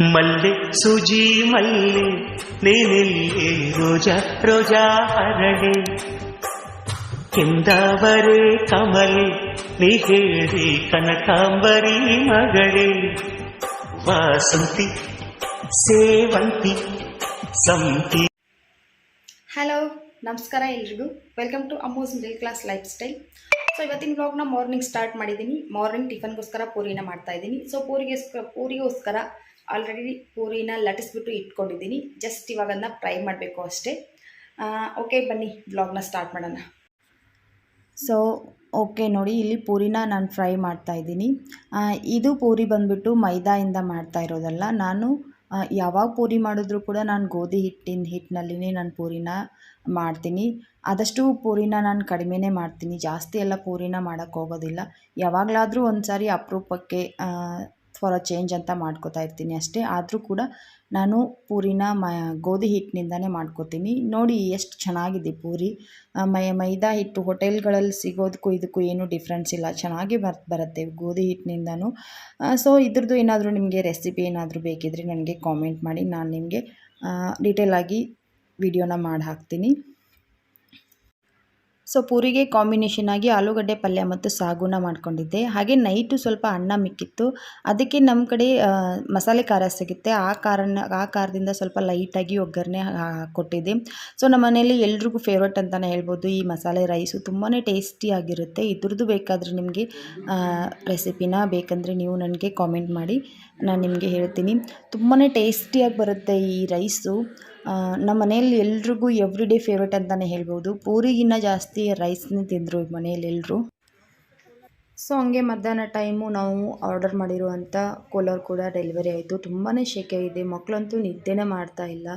ಮಲ್ಲೆ ಸುಜಿ ಮಲ್ಲೆ ನೀನಿಲ್ಲಿ ರೋಜ ರೋಜಾ ಹರಳೆ ಕೆಂದಾವರೆ ಕಮಲೆ ನೀ ಕನಕಾಂಬರಿ ಮಗಳೇ ವಾಸಂತಿ ಸೇವಂತಿ ಸಂತಿ ಹಲೋ ನಮಸ್ಕಾರ ಎಲ್ರಿಗೂ welcome to Amos middle class lifestyle so ಇವತ್ತಿನ ಬ್ಲಾಗ್ನ ಮಾರ್ನಿಂಗ್ ಸ್ಟಾರ್ಟ್ ಮಾಡಿದ್ದೀನಿ. ಮಾರ್ನಿಂಗ್ ಟಿಫನ್ಗೋಸ್ಕರ ಪೂರಿನ ಮಾಡ್ತಾ ಇದ್ದೀನಿ. ಸೊ ಪೂರಿಗೋಸ್ಕರ ಪೂರಿಗೋಸ್ಕರ ಆಲ್ರೆಡಿ ಪೂರಿನ ಲಟಿಸ್ಬಿಟ್ಟು ಇಟ್ಕೊಂಡಿದ್ದೀನಿ. ಜಸ್ಟ್ ಇವಾಗ ಅದನ್ನ ಫ್ರೈ ಮಾಡಬೇಕು ಅಷ್ಟೇ. ಓಕೆ ಬನ್ನಿ ಬ್ಲಾಗ್ನ ಸ್ಟಾರ್ಟ್ ಮಾಡೋಣ. ಸೊ ಓಕೆ ನೋಡಿ, ಇಲ್ಲಿ ಪೂರಿನ ನಾನು ಫ್ರೈ ಮಾಡ್ತಾ ಇದ್ದೀನಿ. ಇದು ಪೂರಿ ಬಂದ್ಬಿಟ್ಟು ಮೈದಾಯಿಂದ ಮಾಡ್ತಾ ಇರೋದಲ್ಲ, ನಾನು ಯಾವಾಗ ಪೂರಿ ಮಾಡಿದ್ರೂ ಕೂಡ ನಾನು ಗೋಧಿ ಹಿಟ್ಟಿನ ಹಿಟ್ಟಿನಲ್ಲಿನೇ ನಾನು ಪೂರಿನ ಮಾಡ್ತೀನಿ. ಆದಷ್ಟು ಪೂರಿನ ನಾನು ಕಡಿಮೆನೇ ಮಾಡ್ತೀನಿ. ಜಾಸ್ತಿ ಎಲ್ಲ ಪೂರಿನ ಮಾಡೋಕ್ಕೆ ಹೋಗೋದಿಲ್ಲ. ಯಾವಾಗಲಾದರೂ ಒಂದು ಸಾರಿ ಅಪರೂಪಕ್ಕೆ ಫಾರ್ ಅ ಚೇಂಜ್ ಅಂತ ಮಾಡ್ಕೋತಾ ಇರ್ತೀನಿ ಅಷ್ಟೇ. ಆದರೂ ಕೂಡ ನಾನು ಪೂರಿನ ಮ, ಗೋಧಿ ಹಿಟ್ಟಿನಿಂದನೇ ಮಾಡ್ಕೋತೀನಿ. ನೋಡಿ ಎಷ್ಟು ಚೆನ್ನಾಗಿದೆ ಪೂರಿ. ಮೈ, ಮೈದಾ ಹಿಟ್ಟು ಹೋಟೆಲ್ಗಳಲ್ಲಿ ಸಿಗೋದಕ್ಕೂ ಇದಕ್ಕೂ ಏನೂ ಡಿಫ್ರೆನ್ಸ್ ಇಲ್ಲ. ಚೆನ್ನಾಗಿ ಬರ್, ಬರುತ್ತೆ ಗೋಧಿ ಹಿಟ್ಟಿನಿಂದನೂ. ಸೊ ಇದ್ರದ್ದು ಏನಾದರೂ ನಿಮಗೆ ರೆಸಿಪಿ ಏನಾದರೂ ಬೇಕಿದ್ರೆ ನನಗೆ ಕಾಮೆಂಟ್ ಮಾಡಿ. ನಾನು ನಿಮಗೆ ಡೀಟೇಲಾಗಿ ವಿಡಿಯೋನ ಮಾಡಿ ಹಾಕ್ತೀನಿ ಸೊ ಪೂರಿಗೆ ಕಾಂಬಿನೇಷನ್ ಆಗಿ ಆಲೂಗಡ್ಡೆ ಪಲ್ಯ ಮತ್ತು ಸಾಗುನ ಮಾಡ್ಕೊಂಡಿದ್ದೆ. ಹಾಗೆ ನೈಟು ಸ್ವಲ್ಪ ಅನ್ನ ಮಿಕ್ಕಿತ್ತು. ಅದಕ್ಕೆ ನಮ್ಮ ಕಡೆ ಮಸಾಲೆ ಖಾರ ಸಿಗುತ್ತೆ. ಆ ಕಾರಣ, ಆ ಖಾರದಿಂದ ಸ್ವಲ್ಪ ಲೈಟಾಗಿ ಒಗ್ಗರಣೆ ಕೊಟ್ಟಿದ್ದೆ. ಸೊ ನಮ್ಮ ಮನೇಲಿ ಎಲ್ರಿಗೂ ಫೇವ್ರೇಟ್ ಅಂತಲೇ ಹೇಳ್ಬೋದು. ಈ ಮಸಾಲೆ ರೈಸು ತುಂಬಾ ಟೇಸ್ಟಿಯಾಗಿರುತ್ತೆ ಇದ್ರದ್ದು ಬೇಕಾದರೆ ನಿಮಗೆ ರೆಸಿಪಿನ ಬೇಕಂದರೆ ನೀವು ನನಗೆ ಕಾಮೆಂಟ್ ಮಾಡಿ. ನಾನು ನಿಮಗೆ ಹೇಳ್ತೀನಿ. ತುಂಬಾ ಟೇಸ್ಟಿಯಾಗಿ ಬರುತ್ತೆ ಈ ರೈಸು. ನಮ್ಮ ಮನೆಯಲ್ಲಿ ಎಲ್ರಿಗೂ ಎವ್ರಿ ಡೇ ಫೇವ್ರೇಟ್ ಅಂತಲೇ ಹೇಳ್ಬೋದು. ಪೂರಿಗಿನ್ನ ಜಾಸ್ತಿ ರೈಸ್ನೇ ತಿಂದರು ಮನೆಯಲ್ಲಿ ಎಲ್ಲರೂ ಸೊ ಹಂಗೆ ಮಧ್ಯಾಹ್ನ ಟೈಮು ನಾವು ಆರ್ಡರ್ ಮಾಡಿರುವಂಥ ಕೂಲರ್ ಕೂಡ ಡೆಲಿವರಿ ಆಯಿತು. ತುಂಬಾ ಶೆಕೆ ಇದೆ. ಮಕ್ಕಳಂತೂ ನಿದ್ದೆನೇ ಮಾಡ್ತಾ ಇಲ್ಲ.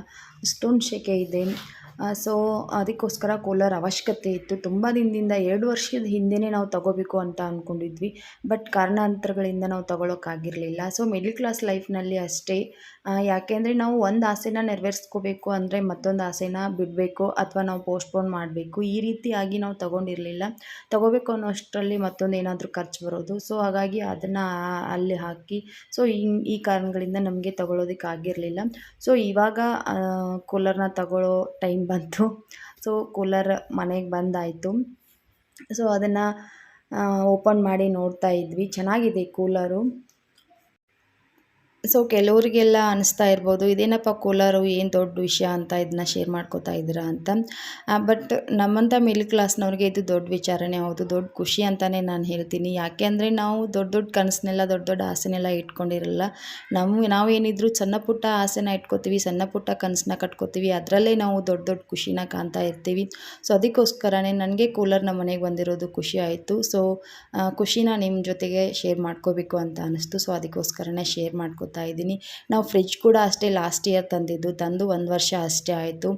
ಅಷ್ಟೊಂದು ಶೆಕೆ ಇದೆ. ಸೊ ಅದಕ್ಕೋಸ್ಕರ ಕೂಲರ್ ಅವಶ್ಯಕತೆ ಇತ್ತು. ತುಂಬ ದಿನದಿಂದ ಎರಡು ವರ್ಷದ ಹಿಂದೆಯೇ ನಾವು ತಗೋಬೇಕು ಅಂತ ಅಂದ್ಕೊಂಡಿದ್ವಿ ಬಟ್ ಕಾರಣಾಂತರಗಳಿಂದ ನಾವು ತಗೊಳ್ಳೋಕ್ಕಾಗಿರಲಿಲ್ಲ ಸೊ ಮಿಡ್ಲ್ ಕ್ಲಾಸ್ ಲೈಫ್ನಲ್ಲಿ ಅಷ್ಟೇ. ಯಾಕೆಂದರೆ ನಾವು ಒಂದು ಆಸೆನ ನೆರವೇರಿಸ್ಕೋಬೇಕು ಅಂದರೆ ಮತ್ತೊಂದು ಆಸೆನ ಬಿಡಬೇಕು ಅಥವಾ ನಾವು ಪೋಸ್ಟ್ಪೋನ್ ಮಾಡಬೇಕು. ಈ ರೀತಿಯಾಗಿ ನಾವು ತಗೊಂಡಿರಲಿಲ್ಲ. ತಗೋಬೇಕು ಅನ್ನೋ ಅಷ್ಟರಲ್ಲಿ ಮತ್ತೊಂದು ಏನಾದರೂ ಖರ್ಚು ಬರೋದು. ಸೊ ಹಾಗಾಗಿ ಅದನ್ನು ಅಲ್ಲಿ ಹಾಕಿ. ಸೊ ಈ ಈ ಕಾರಣಗಳಿಂದ ನಮಗೆ ತಗೊಳ್ಳೋದಕ್ಕೆ ಆಗಿರಲಿಲ್ಲ ಸೊ ಇವಾಗ ಕೂಲರ್ನ ತಗೊಳ್ಳೋ ಟೈಮ್ ಬಂತು. ಸೊ ಕೂಲರ್ ಮನೆಗೆ ಬಂದಾಯಿತು. ಸೊ ಅದನ್ನು ಓಪನ್ ಮಾಡಿ ನೋಡ್ತಾ ಇದ್ವಿ. ಚೆನ್ನಾಗಿದೆ ಕೂಲರು ಸೊ ಕೆಲವರಿಗೆಲ್ಲ ಅನಿಸ್ತಾ ಇರ್ಬೋದು, ಇದೇನಪ್ಪ ಕೂಲರು, ಏನು ದೊಡ್ಡ ವಿಷಯ ಅಂತ ಇದನ್ನ ಶೇರ್ ಮಾಡ್ಕೋತಾ ಇದ್ದೀರಾ ಅಂತ? ಬಟ್ ನಮ್ಮಂಥ ಮಿಡ್ಲ್ ಕ್ಲಾಸ್ನವ್ರಿಗೆ ಇದು ದೊಡ್ಡ ವಿಚಾರನೇ. ಹೌದು ದೊಡ್ಡ ಖುಷಿ ಅಂತಲೇ ನಾನು ಹೇಳ್ತೀನಿ. ಯಾಕೆ ಅಂದರೆ ನಾವು ದೊಡ್ಡ ದೊಡ್ಡ ಕನಸನ್ನೆಲ್ಲ ದೊಡ್ಡ ದೊಡ್ಡ ಆಸೆನೆಲ್ಲ ಇಟ್ಕೊಂಡಿರಲ್ಲ. ನಮ್ಮ ನಾವೇನಿದ್ರು ಸಣ್ಣ ಪುಟ್ಟ ಆಸೆನ ಇಟ್ಕೋತೀವಿ, ಸಣ್ಣ ಪುಟ್ಟ ಕನಸನ್ನ ಕಟ್ಕೋತೀವಿ, ಅದರಲ್ಲೇ ನಾವು ದೊಡ್ಡ ದೊಡ್ಡ ಖುಷಿನ ಕಾಣ್ತಾ ಇರ್ತೀವಿ. ಸೊ ಅದಕ್ಕೋಸ್ಕರನೇ ನನಗೆ ಕೂಲರ್ ನಮ್ಮ ಮನೆಗೆ ಬಂದಿರೋದು ಖುಷಿ ಆಯಿತು. ಸೊ ಖುಷಿನ ನಿಮ್ಮ ಜೊತೆಗೆ ಶೇರ್ ಮಾಡ್ಕೋಬೇಕು ಅಂತ ಅನ್ನಿಸ್ತು ಸೊ ಅದಕ್ಕೋಸ್ಕರನೇ ಶೇರ್ ಮಾಡ್ಕೋತಾ ಇದ್ದೀನಿ. ನಾವು ಫ್ರಿಜ್ ಕೂಡ ಅಷ್ಟೇ ಲಾಸ್ಟ್ ಇಯರ್ ತಂದಿದ್ದು, ತಂದು ಒಂದು ವರ್ಷ ಅಷ್ಟೇ ಆಯಿತು.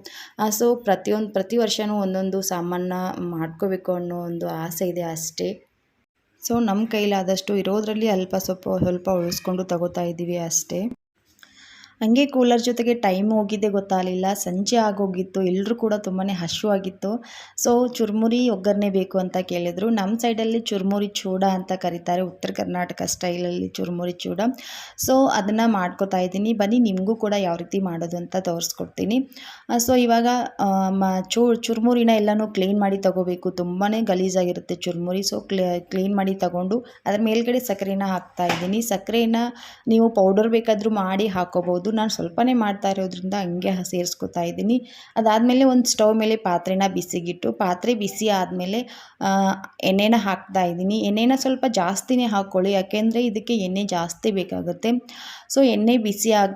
ಸೊ ಪ್ರತಿಯೊಂದು, ಪ್ರತಿ ವರ್ಷವೂ ಒಂದೊಂದು ಸಾಮಾನ ಮಾಡ್ಕೋಬೇಕು ಅನ್ನೋ ಒಂದು ಆಸೆ ಇದೆ ಅಷ್ಟೇ. ಸೊ ನಮ್ಮ ಕೈಲಾದಷ್ಟು ಇರೋದರಲ್ಲಿ ಅಲ್ಪ ಸ್ವಲ್ಪ ಸ್ವಲ್ಪ ಉಳಿಸ್ಕೊಂಡು ತಗೋತಾ ಇದ್ದೀವಿ ಅಷ್ಟೇ. ಹಂಗೆ ಕೂಲರ್ ಜೊತೆಗೆ ಟೈಮ್ ಹೋಗಿದ್ದೆ ಗೊತ್ತಾಗಲಿಲ್ಲ. ಸಂಜೆ ಆಗೋಗಿತ್ತು. ಎಲ್ಲರೂ ಕೂಡ ತುಂಬಾ ಹಸಿವಾಗಿತ್ತು ಸೊ ಚುರುಮುರಿ ಒಗ್ಗರಣೆ ಬೇಕು ಅಂತ ಕೇಳಿದರು. ನಮ್ಮ ಸೈಡಲ್ಲಿ ಚುರುಮುರಿ ಚೂಡ ಅಂತ ಕರೀತಾರೆ. ಉತ್ತರ ಕರ್ನಾಟಕ ಸ್ಟೈಲಲ್ಲಿ ಚುರುಮುರಿ ಚೂಡ. ಸೊ ಅದನ್ನು ಮಾಡ್ಕೋತಾ ಇದ್ದೀನಿ. ಬನ್ನಿ, ನಿಮಗೂ ಕೂಡ ಯಾವ ರೀತಿ ಮಾಡೋದು ಅಂತ ತೋರಿಸ್ಕೊಡ್ತೀನಿ. ಸೊ ಇವಾಗ ಚೂ, ಚುರುಮುರಿನ ಎಲ್ಲನೂ ಕ್ಲೀನ್ ಮಾಡಿ ತಗೋಬೇಕು. ತುಂಬಾ ಗಲೀಜಾಗಿರುತ್ತೆ ಚುರುಮುರಿ. ಸೊ ಕ್ಲೀನ್ ಮಾಡಿ ತಗೊಂಡು, ಅದ್ರ ಮೇಲ್ಗಡೆ ಸಕ್ಕರೆನ ಹಾಕ್ತಾ ಇದ್ದೀನಿ. ಸಕ್ಕರೆನ ನೀವು ಪೌಡರ್ ಬೇಕಾದರೂ ಮಾಡಿ ಹಾಕೋಬೋದು. ನಾನು ಸ್ವಲ್ಪನೇ ಮಾಡ್ತಾ ಇರೋದ್ರಿಂದ ಹಂಗೆ ಸೇರಿಸ್ಕೊತಾ ಇದ್ದೀನಿ. ಅದಾದಮೇಲೆ ಒಂದು ಸ್ಟವ್ ಮೇಲೆ ಪಾತ್ರೆನ ಬಿಸಿಗಿಟ್ಟು, ಪಾತ್ರೆ ಬಿಸಿ ಆದಮೇಲೆ ಎಣ್ಣೆನ ಹಾಕ್ತಾ ಇದ್ದೀನಿ. ಎಣ್ಣೆನ ಸ್ವಲ್ಪ ಜಾಸ್ತಿನೇ ಹಾಕ್ಕೊಳ್ಳಿ ಯಾಕೆಂದರೆ ಇದಕ್ಕೆ ಎಣ್ಣೆ ಜಾಸ್ತಿ ಬೇಕಾಗುತ್ತೆ. ಸೊ, ಎಣ್ಣೆ ಬಿಸಿ ಆಗ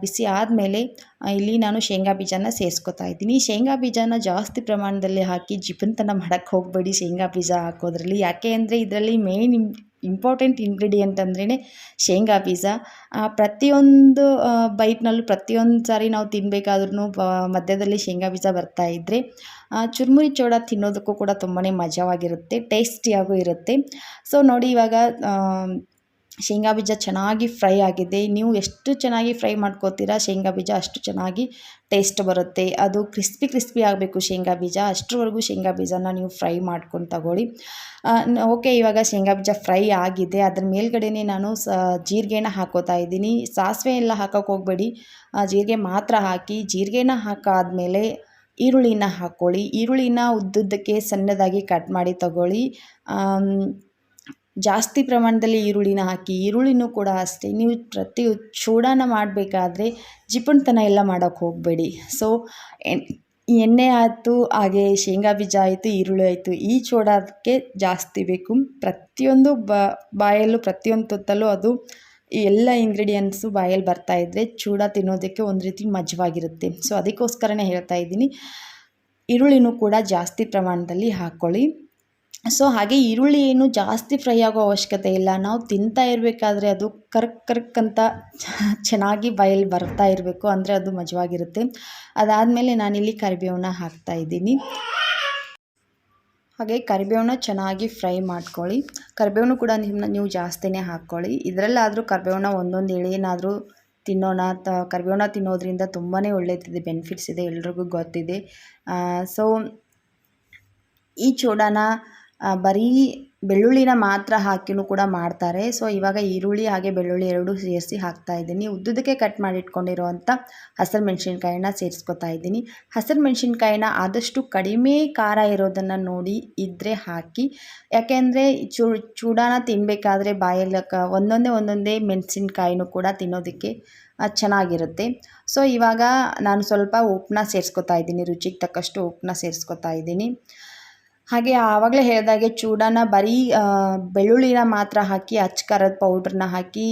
ಬಿಸಿ ಆದಮೇಲೆ ಇಲ್ಲಿ ನಾನು ಶೇಂಗಾ ಬೀಜನ ಸೇರಿಸ್ಕೊತಾ ಇದ್ದೀನಿ. ಶೇಂಗಾ ಬೀಜನ ಜಾಸ್ತಿ ಪ್ರಮಾಣದಲ್ಲಿ ಹಾಕಿ ಜಿಪನ್ತನ ಮಾಡೋಕ್ಕೆ ಹೋಗಬೇಡಿ ಶೇಂಗಾ ಬೀಜ ಹಾಕೋದ್ರಲ್ಲಿ. ಯಾಕೆ ಅಂದರೆ ಇದರಲ್ಲಿ ಮೇಯ್ನ್ ಇಂಪಾರ್ಟೆಂಟ್ ಇಂಗ್ರೀಡಿಯೆಂಟ್ ಅಂದ್ರೇ ಶೇಂಗಾ ಬೀಜ. ಪ್ರತಿಯೊಂದು ಬೈಟ್ನಲ್ಲೂ ಪ್ರತಿಯೊಂದು ಸಾರಿ ನಾವು ತಿನ್ನಬೇಕಾದ್ರೂ ಮಧ್ಯದಲ್ಲಿ ಶೇಂಗಾ ಬೀಜ ಬರ್ತಾ ಇದ್ದರೆ ಚುರುಮುರಿ ಚೋಡ ತಿನ್ನೋದಕ್ಕೂ ಕೂಡ ತುಂಬಾ ಮಜವಾಗಿರುತ್ತೆ, ಟೇಸ್ಟಿಯಾಗೂ ಇರುತ್ತೆ. ಸೊ, ನೋಡಿ ಇವಾಗ ಶೇಂಗಾ ಬೀಜ ಚೆನ್ನಾಗಿ ಫ್ರೈ ಆಗಿದೆ. ನೀವು ಎಷ್ಟು ಚೆನ್ನಾಗಿ ಫ್ರೈ ಮಾಡ್ಕೋತೀರಾ ಶೇಂಗಾ ಬೀಜ ಅಷ್ಟು ಚೆನ್ನಾಗಿ ಟೇಸ್ಟ್ ಬರುತ್ತೆ. ಅದು ಕ್ರಿಸ್ಪಿ ಕ್ರಿಸ್ಪಿ ಆಗಬೇಕು ಶೇಂಗಾ ಬೀಜ. ಅಷ್ಟರವರೆಗೂ ಶೇಂಗಾ ಬೀಜನ ನೀವು ಫ್ರೈ ಮಾಡ್ಕೊಂಡು ತಗೊಳ್ಳಿ. ಓಕೆ, ಇವಾಗ ಶೇಂಗಾ ಬೀಜ ಫ್ರೈ ಆಗಿದೆ. ಅದ್ರ ಮೇಲ್ಗಡೆನೇ ನಾನು ಸ, ಜೀರಿಗೆನ ಹಾಕೋತಾ ಇದ್ದೀನಿ. ಸಾಸಿವೆ ಎಲ್ಲ ಹಾಕೋಕೆ ಹೋಗಬೇಡಿ. ಜೀರಿಗೆ ಮಾತ್ರ ಹಾಕಿ ಜೀರಿಗೆನ ಹಾಕಾದ್ಮೇಲೆ ಈರುಳ್ಳಿನ ಹಾಕ್ಕೊಳ್ಳಿ. ಈರುಳ್ಳಿನ ಉದ್ದುದ್ದಕ್ಕೆ ಸಣ್ಣದಾಗಿ ಕಟ್ ಮಾಡಿ ತಗೊಳ್ಳಿ. ಜಾಸ್ತಿ ಪ್ರಮಾಣದಲ್ಲಿ ಈರುಳ್ಳಿನ ಹಾಕಿ, ಈರುಳ್ಳಿನೂ ಕೂಡ ಅಷ್ಟೇ. ನೀವು ಪ್ರತಿ ಚೂಡಾನ ಮಾಡಬೇಕಾದ್ರೆ ಜಿಪುಣತನ ಎಲ್ಲ ಮಾಡೋಕ್ಕೆ ಹೋಗಬೇಡಿ. ಸೊ ಎಣ್ಣೆ ಆಯಿತು, ಹಾಗೆ ಶೇಂಗಾ ಬೀಜ ಆಯಿತು, ಈರುಳ್ಳಿ ಆಯಿತು, ಈ ಚೂಡಕ್ಕೆ ಜಾಸ್ತಿ ಬೇಕು. ಪ್ರತಿಯೊಂದು ಬಾಯಲ್ಲೂ, ಪ್ರತಿಯೊಂದು ತುತ್ತಲ್ಲೂ ಅದು ಎಲ್ಲ ಇಂಗ್ರೀಡಿಯೆಂಟ್ಸು ಬಾಯಲ್ಲಿ ಬರ್ತಾ ಇದ್ದರೆ ಚೂಡ ತಿನ್ನೋದಕ್ಕೆ ಒಂದು ರೀತಿ ಮಜವಾಗಿರುತ್ತೆ. ಸೊ ಅದಕ್ಕೋಸ್ಕರನೇ ಹೇಳ್ತಾ ಇದ್ದೀನಿ, ಈರುಳ್ಳಿನೂ ಕೂಡ ಜಾಸ್ತಿ ಪ್ರಮಾಣದಲ್ಲಿ ಹಾಕ್ಕೊಳ್ಳಿ ಸೊ ಹಾಗೆ ಈರುಳ್ಳಿ ಏನು ಜಾಸ್ತಿ ಫ್ರೈ ಆಗೋ ಅವಶ್ಯಕತೆ ಇಲ್ಲ. ನಾವು ತಿಂತಾ ಇರಬೇಕಾದ್ರೆ ಅದು ಕರ್ಕ್ ಕರ್ಕ್ ಅಂತ ಚೆನ್ನಾಗಿ ಬಾಯಲ್ಲಿ ಬರ್ತಾ ಇರಬೇಕು. ಅಂದರೆ ಅದು ಮಜವಾಗಿರುತ್ತೆ. ಅದಾದಮೇಲೆ ನಾನಿಲ್ಲಿ ಕರಿಬೇವನ್ನ ಹಾಕ್ತಾ ಇದ್ದೀನಿ. ಹಾಗೆ ಕರಿಬೇವನ್ನ ಚೆನ್ನಾಗಿ ಫ್ರೈ ಮಾಡ್ಕೊಳ್ಳಿ. ಕರಿಬೇವನು ಕೂಡ ನಿಮ್ಮನ್ನ ನೀವು ಜಾಸ್ತಿನೇ ಹಾಕ್ಕೊಳ್ಳಿ. ಇದರಲ್ಲಾದರೂ ಕರಿಬೇವನ್ನ ಒಂದೊಂದು ಎಳೆನಾದರೂ ತಿನ್ನೋಣ. ತ ಕರಿಬೇವನ್ನ ತಿನ್ನೋದ್ರಿಂದ ತುಂಬಾ ಒಳ್ಳೆಯದಿದೆ ಬೆನಿಫಿಟ್ಸ್ ಇದೆ. ಎಲ್ರಿಗೂ ಗೊತ್ತಿದೆ. ಸೊ ಈ ಚೂಡಾನ ಬರೀ ಬೆಳ್ಳುಳ್ಳಿನ ಮಾತ್ರ ಹಾಕಿನೂ ಕೂಡ ಮಾಡ್ತಾರೆ. ಸೊ ಇವಾಗ ಈರುಳ್ಳಿ ಹಾಗೆ ಬೆಳ್ಳುಳ್ಳಿ ಎರಡೂ ಸೇರಿಸಿ ಹಾಕ್ತಾ ಇದ್ದೀನಿ. ಉದ್ದುದಕ್ಕೆ ಕಟ್ ಮಾಡಿ ಇಟ್ಕೊಂಡಿರುವಂಥ ಹಸಿರು ಮೆಣಸಿನ್ಕಾಯಿನ ಸೇರಿಸ್ಕೊತಾ ಇದ್ದೀನಿ. ಹಸಿರು ಮೆಣಸಿನ್ಕಾಯಿನ ಆದಷ್ಟು ಕಡಿಮೆ ಖಾರ ಇರೋದನ್ನು ನೋಡಿ ಇದ್ದರೆ ಹಾಕಿ. ಯಾಕೆಂದರೆ ಚೂ, ಚೂಡಾನ ತಿನ್ನಬೇಕಾದ್ರೆ ಬಾಯಲ್ಲಿ ಒಂದೊಂದೇ ಒಂದೊಂದೇ ಮೆಣಸಿನ್ಕಾಯಿನೂ ಕೂಡ ತಿನ್ನೋದಕ್ಕೆ ಚೆನ್ನಾಗಿರುತ್ತೆ. ಸೊ ಇವಾಗ ನಾನು ಸ್ವಲ್ಪ ಉಪ್ಪನ್ನ ಸೇರಿಸ್ಕೊತಾ ಇದ್ದೀನಿ. ರುಚಿಗೆ ತಕ್ಕಷ್ಟು ಉಪ್ಪನ್ನ ಸೇರಿಸ್ಕೊತಾ ಇದ್ದೀನಿ. ಹಾಗೆ ಆವಾಗಲೇ ಹೇಳಿದಾಗೆ ಚೂಡಾನ ಬರೀ ಬೆಳ್ಳುಳ್ಳಿನ ಮಾತ್ರ ಹಾಕಿ ಅಚ್ಕರದ ಪೌಡ್ರನ್ನ ಹಾಕಿ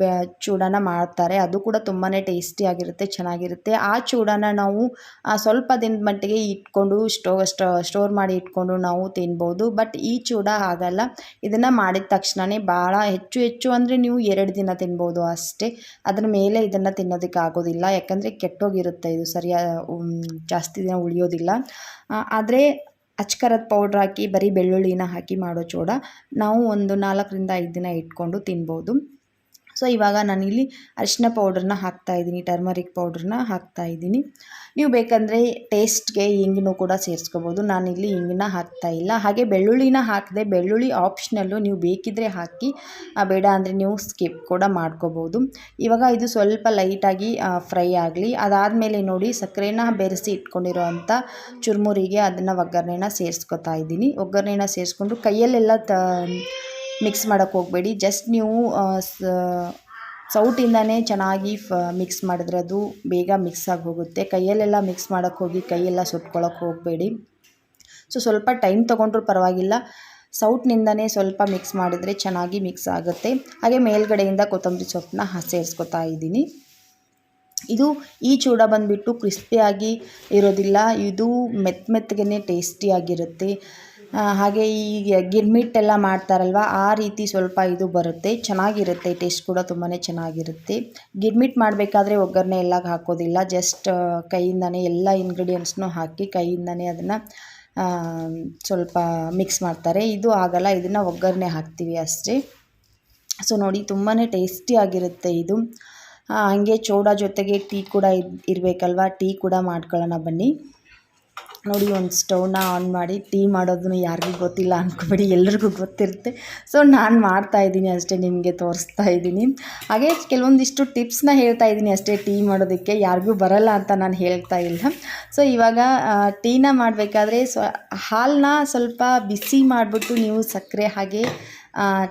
ಬೆ, ಚೂಡಾನ ಮಾಡ್ತಾರೆ. ಅದು ಕೂಡ ತುಂಬಾ ಟೇಸ್ಟಿಯಾಗಿರುತ್ತೆ ಚೆನ್ನಾಗಿರುತ್ತೆ. ಆ ಚೂಡಾನ ನಾವು ಸ್ವಲ್ಪ ದಿನದ ಮಟ್ಟಿಗೆ ಇಟ್ಕೊಂಡು, ಸ್ಟೋ ಸ್ಟೋರ್ ಮಾಡಿ ಇಟ್ಕೊಂಡು ನಾವು ತಿನ್ಬೋದು. ಬಟ್ ಈ ಚೂಡ ಹಾಗಲ್ಲ. ಇದನ್ನು ಮಾಡಿದ ತಕ್ಷಣವೇ ಭಾಳ ಹೆಚ್ಚು ಹೆಚ್ಚು ಅಂದರೆ ನೀವು ಎರಡು ದಿನ ತಿನ್ಬೋದು ಅಷ್ಟೇ. ಅದರ ಮೇಲೆ ಇದನ್ನು ತಿನ್ನೋದಕ್ಕೆ ಆಗೋದಿಲ್ಲ. ಯಾಕಂದರೆ ಕೆಟ್ಟೋಗಿರುತ್ತೆ ಇದು ಸರಿಯಾದ ಜಾಸ್ತಿ ದಿನ ಉಳಿಯೋದಿಲ್ಲ. ಆದರೆ ಅಚ್ಕರದ ಪೌಡ್ರ್ ಹಾಕಿ, ಬರೀ ಬೆಳ್ಳುಳ್ಳಿನ ಹಾಕಿ ಮಾಡೋ ಚೂಡ, ನಾವು ಒಂದು ನಾಲ್ಕರಿಂದ ಐದು ದಿನ ಇಟ್ಕೊಂಡು ತಿನ್ಬೋದು. ಸೊ, ಇವಾಗ ನಾನಿಲ್ಲಿ ಅರಿಶಿನ ಪೌಡ್ರನ್ನ ಹಾಕ್ತಾಯಿದ್ದೀನಿ ಟರ್ಮರಿಕ್ ಪೌಡ್ರನ್ನ ಹಾಕ್ತಾಯಿದ್ದೀನಿ ನೀವು ಬೇಕಂದರೆ ಟೇಸ್ಟ್ಗೆ ಹಿಂಗನ್ನು ಕೂಡ ಸೇರಿಸ್ಕೋಬೋದು. ನಾನಿಲ್ಲಿ ಹಿಂಗನ್ನ ಇಲ್ಲ. ಹಾಗೆ ಬೆಳ್ಳುಳ್ಳಿನ ಹಾಕಿದೆ, ಬೆಳ್ಳುಳ್ಳಿ ಆಪ್ಷನಲ್ಲು ನೀವು ಬೇಕಿದ್ದರೆ ಹಾಕಿ ಬೇಡ ಅಂದರೆ ನೀವು ಸ್ಕಿಪ್ ಕೂಡ ಮಾಡ್ಕೋಬೋದು. ಇವಾಗ ಇದು ಸ್ವಲ್ಪ ಲೈಟಾಗಿ ಫ್ರೈ ಆಗಲಿ, ಅದಾದಮೇಲೆ ನೋಡಿ ಸಕ್ಕರೆನ ಬೆರೆಸಿ ಇಟ್ಕೊಂಡಿರೋ ಅಂಥ ಚುರುಮುರಿಗೆ ಅದನ್ನು ಒಗ್ಗರಣೆನ ಸೇರಿಸ್ಕೊತಾ ಇದ್ದೀನಿ. ಒಗ್ಗರಣೆನ ಸೇರಿಸ್ಕೊಂಡು ಕೈಯಲ್ಲೆಲ್ಲ ತ ಮಿಕ್ಸ್ ಮಾಡೋಕ್ಕೆ ಹೋಗಬೇಡಿ. ಜಸ್ಟ್ ನೀವು ಸೌಟಿಂದನೇ ಚೆನ್ನಾಗಿ ಫ, ಮಿಕ್ಸ್ ಮಾಡಿದ್ರೆ ಅದು ಬೇಗ ಮಿಕ್ಸ್ ಆಗಿ ಹೋಗುತ್ತೆ. ಕೈಯಲ್ಲೆಲ್ಲ ಮಿಕ್ಸ್ ಮಾಡೋಕ್ಕೆ ಹೋಗಿ ಕೈಯೆಲ್ಲ ಸುಟ್ಕೊಳ್ಳೋಕೆ ಹೋಗಬೇಡಿ. ಸೊ, ಸ್ವಲ್ಪ ಟೈಮ್ ತೊಗೊಂಡ್ರೂ ಪರವಾಗಿಲ್ಲ. ಸೌಟ್ನಿಂದನೇ ಸ್ವಲ್ಪ ಮಿಕ್ಸ್ ಮಾಡಿದರೆ ಚೆನ್ನಾಗಿ ಮಿಕ್ಸ್ ಆಗುತ್ತೆ. ಹಾಗೆ ಮೇಲ್ಗಡೆಯಿಂದ ಕೊತ್ತಂಬರಿ ಸೊಪ್ಪನ್ನ ಸೇರಿಸ್ಕೊತಾ ಇದ್ದೀನಿ. ಇದು ಈ ಚೂಡ ಬಂದುಬಿಟ್ಟು ಕ್ರಿಸ್ಪಿಯಾಗಿ ಇರೋದಿಲ್ಲ. ಇದು ಮೆತ್ತ ಮೆತ್ತಗೆ ಟೇಸ್ಟಿಯಾಗಿರುತ್ತೆ. ಹಾಗೆ ಈ ಗಿರ್ಮಿಟ್ ಎಲ್ಲ ಮಾಡ್ತಾರಲ್ವ, ಆ ರೀತಿ ಸ್ವಲ್ಪ ಇದು ಬರುತ್ತೆ. ಚೆನ್ನಾಗಿರುತ್ತೆ, ಟೇಸ್ಟ್ ಕೂಡ ತುಂಬಾ ಚೆನ್ನಾಗಿರುತ್ತೆ. ಗಿರ್ಮಿಟ್ ಮಾಡಬೇಕಾದ್ರೆ ಒಗ್ಗರಣೆ ಎಲ್ಲ ಹಾಕೋದಿಲ್ಲ. ಜಸ್ಟ್ ಕೈಯಿಂದನೇ ಎಲ್ಲ ಇಂಗ್ರೀಡಿಯೆಂಟ್ಸ್ನೂ ಹಾಕಿ ಕೈಯಿಂದನೇ ಅದನ್ನು ಸ್ವಲ್ಪ ಮಿಕ್ಸ್ ಮಾಡ್ತಾರೆ. ಇದು ಆಗಲ್ಲ, ಇದನ್ನು ಒಗ್ಗರಣೆ ಹಾಕ್ತೀವಿ ಅಷ್ಟೇ. ಸೊ, ನೋಡಿ ತುಂಬಾ ಟೇಸ್ಟಿಯಾಗಿರುತ್ತೆ ಇದು. ಹಾಗೆ ಚೋಡ ಜೊತೆಗೆ ಟೀ ಕೂಡ ಇರಬೇಕಲ್ವ? ಟೀ ಕೂಡ ಮಾಡ್ಕೊಳ್ಳೋಣ ಬನ್ನಿ. ನೋಡಿ ಒಂದು ಸ್ಟೌವ್ನ ಆನ್ ಮಾಡಿ ಟೀ ಮಾಡೋದನ್ನು ಯಾರಿಗೂ ಗೊತ್ತಿಲ್ಲ ಅಂದ್ಕೊಬೇಡಿ ಎಲ್ರಿಗೂ ಗೊತ್ತಿರುತ್ತೆ. ಸೊ, ನಾನು ಮಾಡ್ತಾ ಇದ್ದೀನಿ ಅಷ್ಟೇ, ನಿಮಗೆ ತೋರಿಸ್ತಾ ಇದ್ದೀನಿ. ಹಾಗೆ ಕೆಲವೊಂದಿಷ್ಟು ಟಿಪ್ಸ್ನ ಹೇಳ್ತಾ ಇದ್ದೀನಿ ಅಷ್ಟೇ, ಟೀ ಮಾಡೋದಕ್ಕೆ ಯಾರಿಗೂ ಬರಲ್ಲ ಅಂತ ನಾನು ಹೇಳ್ತಾ ಇಲ್ಲ. ಸೊ, ಇವಾಗ ಟೀನ ಮಾಡಬೇಕಾದ್ರೆ ಸ್ವ ಹಾಲನ್ನ ಸ್ವಲ್ಪ ಬಿಸಿ ಮಾಡಿಬಿಟ್ಟು ನೀವು ಸಕ್ಕರೆ ಹಾಗೆ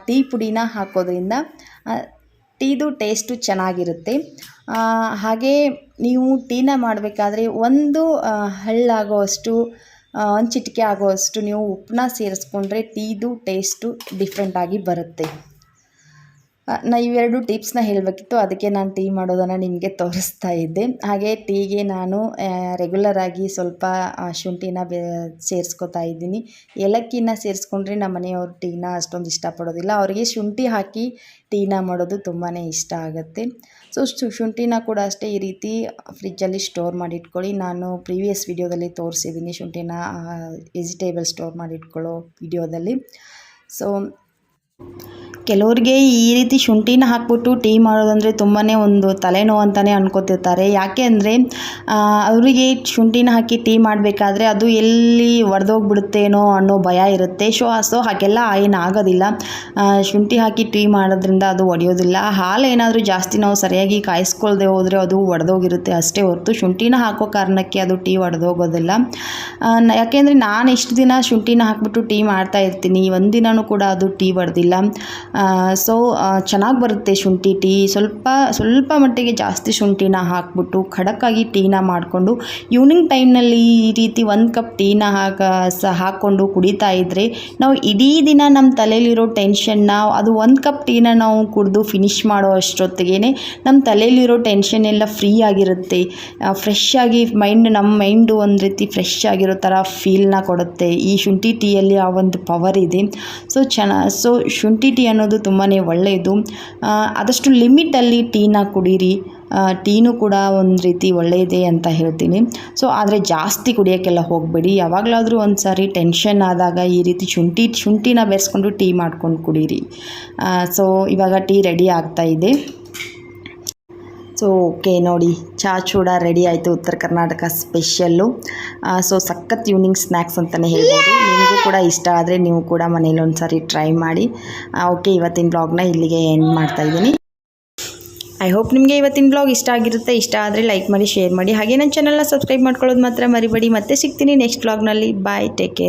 ಟೀ ಪುಡಿನ ಹಾಕೋದ್ರಿಂದ ಟೀದು ಟೇಸ್ಟು ಚೆನ್ನಾಗಿರುತ್ತೆ. ಹಾಗೇ ನೀವು ಟೀನ ಮಾಡಬೇಕಾದ್ರೆ ಒಂದು ಹಳ್ಳಾಗುವಷ್ಟು ಒಂದು ಚಿಟಿಕೆ ಆಗುವಷ್ಟು ನೀವು ಉಪ್ಪನ್ನ ಸೇರಿಸ್ಕೊಂಡ್ರೆ ಟೀದು ಟೇಸ್ಟು ಡಿಫ್ರೆಂಟಾಗಿ ಬರುತ್ತೆ. ನಾ ಇವೆರಡು ಟಿಪ್ಸ್ನ ಹೇಳಬೇಕಿತ್ತು. ಅದಕ್ಕೆ ನಾನು ಟೀ ಮಾಡೋದನ್ನು ನಿಮಗೆ ತೋರಿಸ್ತಾ ಇದ್ದೆ. ಹಾಗೆ ಟೀಗೆ ನಾನು ರೆಗ್ಯುಲರಾಗಿ ಸ್ವಲ್ಪ ಶುಂಠಿನ ಸೇರಿಸ್ಕೊತಾ ಇದ್ದೀನಿ. ಏಲಕ್ಕಿನ ಸೇರಿಸ್ಕೊಂಡ್ರೆ ನಮ್ಮ ಮನೆಯವ್ರು ಟೀನ ಅಷ್ಟೊಂದು ಇಷ್ಟಪಡೋದಿಲ್ಲ. ಅವರಿಗೆ ಶುಂಠಿ ಹಾಕಿ ಟೀನ ಮಾಡೋದು ತುಂಬಾ ಇಷ್ಟ ಆಗುತ್ತೆ. ಸೊ ಶುಂಠಿನ ಕೂಡ ಅಷ್ಟೇ ಈ ರೀತಿ ಫ್ರಿಜ್ಜಲ್ಲಿ ಸ್ಟೋರ್ ಮಾಡಿ ಇಟ್ಕೊಳ್ಳಿ ನಾನು ಪ್ರೀವಿಯಸ್ ವಿಡಿಯೋದಲ್ಲಿ ತೋರಿಸಿದ್ದೀನಿ ಶುಂಠಿನ ವೆಜಿಟೇಬಲ್ ಸ್ಟೋರ್ ಮಾಡಿಟ್ಕೊಳ್ಳೋ ವಿಡಿಯೋದಲ್ಲಿ ಸೊ ಕೆಲವ್ರಿಗೆ ಈ ರೀತಿ ಶುಂಠಿನ ಹಾಕ್ಬಿಟ್ಟು ಟೀ ಮಾಡೋದಂದರೆ ತುಂಬಾ ಒಂದು ತಲೆನೋವು ಅಂತಲೇ ಅನ್ಕೋತಿರ್ತಾರೆ. ಯಾಕೆ ಅಂದರೆ ಅವರಿಗೆ ಶುಂಠಿನ ಹಾಕಿ ಟೀ ಮಾಡಬೇಕಾದ್ರೆ ಅದು ಎಲ್ಲಿ ಒಡೆದೋಗ್ಬಿಡುತ್ತೇನೋ ಅನ್ನೋ ಭಯ ಇರುತ್ತೆ. ಸೊ ಸೊ ಹಾಗೆಲ್ಲ ಏನು ಆಗೋದಿಲ್ಲ. ಶುಂಠಿ ಹಾಕಿ ಟೀ ಮಾಡೋದ್ರಿಂದ ಅದು ಒಡೆಯೋದಿಲ್ಲ. ಹಾಲು ಏನಾದರೂ ಜಾಸ್ತಿ ನಾವು ಸರಿಯಾಗಿ ಕಾಯಿಸ್ಕೊಳ್ದೆ ಹೋದರೆ ಅದು ಒಡೆದೋಗಿರುತ್ತೆ ಅಷ್ಟೇ ಹೊರತು. ಶುಂಠಿನ ಹಾಕೋ ಕಾರಣಕ್ಕೆ ಅದು ಟೀ ಒಡೆದೋಗೋದಿಲ್ಲ. ಯಾಕೆಂದರೆ ನಾನು ಇಷ್ಟು ದಿನ ಶುಂಠಿನ ಹಾಕ್ಬಿಟ್ಟು ಟೀ ಮಾಡ್ತಾ ಇರ್ತೀನಿ. ಒಂದಿನನೂ ಕೂಡ ಅದು ಟೀ ಒಡೆದಿಲ್ಲ. ಸೊ ಚೆನ್ನಾಗಿ ಬರುತ್ತೆ ಶುಂಠಿ ಟೀ. ಸ್ವಲ್ಪ ಸ್ವಲ್ಪ ಮಟ್ಟಿಗೆ ಜಾಸ್ತಿ ಶುಂಠಿನ ಹಾಕ್ಬಿಟ್ಟು ಖಡಕ್ಕಾಗಿ ಟೀನ ಮಾಡಿಕೊಂಡು ಈವ್ನಿಂಗ್ ಟೈಮ್ನಲ್ಲಿ ಈ ರೀತಿ ಒಂದು ಕಪ್ ಟೀನ ಹಾಕ, ಸ, ಹಾಕ್ಕೊಂಡು ಕುಡಿತಾ ಇದ್ದರೆ ನಾವು ಇಡೀ ದಿನ ನಮ್ಮ ತಲೆಯಲ್ಲಿರೋ ಟೆನ್ಷನ್ನ ಅದು ಒಂದು ಕಪ್ ಟೀನ ನಾವು ಕುಡಿದು ಫಿನಿಷ್ ಮಾಡೋ ಅಷ್ಟೊತ್ತಿಗೆ ನಮ್ಮ ತಲೆಯಲ್ಲಿರೋ ಟೆನ್ಷನ್ ಎಲ್ಲ ಫ್ರೀ ಆಗಿರುತ್ತೆ. ಫ್ರೆಶ್ ಆಗಿ ಮೈಂಡ್ ನಮ್ಮ ಮೈಂಡು ಒಂದು ರೀತಿ ಫ್ರೆಶ್ ಆಗಿರೋ ಥರ ಫೀಲ್ನ ಕೊಡುತ್ತೆ. ಈ ಶುಂಠಿ ಟೀಯಲ್ಲಿ ಆ ಒಂದು ಪವರ್ ಇದೆ. ಸೊ ಚೆನ್ನ ಸೊ ಶುಂಠಿ ಟೀ ಅನ್ನೋದು ತುಂಬಾ ಒಳ್ಳೆಯದು. ಆದಷ್ಟು ಲಿಮಿಟಲ್ಲಿ ಟೀನ ಕುಡೀರಿ. ಟೀನು ಟೀನೂ ಕೂಡ ಒಂದು ರೀತಿ ಒಳ್ಳೆಯದೇ ಅಂತ ಹೇಳ್ತೀನಿ. ಸೊ, ಆದರೆ ಜಾಸ್ತಿ ಕುಡಿಯೋಕ್ಕೆಲ್ಲ ಹೋಗಬೇಡಿ. ಯಾವಾಗಲಾದರೂ ಒಂದು ಸಾರಿ ಟೆನ್ಷನ್ ಆದಾಗ ಈ ರೀತಿ ಶುಂಠಿ, ಶುಂಠಿನ ಬೆರೆಸ್ಕೊಂಡು ಟೀ ಮಾಡ್ಕೊಂಡು ಕುಡೀರಿ. ಸೊ, ಇವಾಗ ಟೀ ರೆಡಿ ಆಗ್ತಾ ಇದೆ. ಸೊ ಓಕೆ ನೋಡಿ, ಚಾ ಚೂಡ ರೆಡಿ ಆಯಿತು ಉತ್ತರ ಕರ್ನಾಟಕ ಸ್ಪೆಷಲ್ಲು ಸೊ ಸಖತ್ ಈವ್ನಿಂಗ್ ಸ್ನ್ಯಾಕ್ಸ್ ಅಂತಲೇ ಹೇಳ್ಬೋದು. ನಿಮಗೂ ಕೂಡ ಇಷ್ಟ ಆದರೆ ನೀವು ಕೂಡ ಮನೇಲಿ ಒಂದು ಸಾರಿ ಟ್ರೈ ಮಾಡಿ ಓಕೆ ಇವತ್ತಿನ ಬ್ಲಾಗ್ನ ಇಲ್ಲಿಗೆ ಎಂಡ್ ಮಾಡ್ತಾ ಇದ್ದೀನಿ. ಐ ಹೋಪ್ ನಿಮಗೆ ಇವತ್ತಿನ ಬ್ಲಾಗ್ ಇಷ್ಟ ಆಗಿರುತ್ತೆ. ಇಷ್ಟ ಆದರೆ ಲೈಕ್ ಮಾಡಿ ಶೇರ್ ಮಾಡಿ. ಹಾಗೆ ನನ್ನ ಚಾನಲ್ನ ಸಬ್ಸ್ಕ್ರೈಬ್ ಮಾಡ್ಕೊಳ್ಳೋದು ಮಾತ್ರ ಮರಿಬೇಡಿ. ಮತ್ತೆ ಸಿಗ್ತೀನಿ ನೆಕ್ಸ್ಟ್ ಬ್ಲಾಗ್ನಲ್ಲಿ ಬಾಯ್ ಟೇಕ್ ಕೇರ್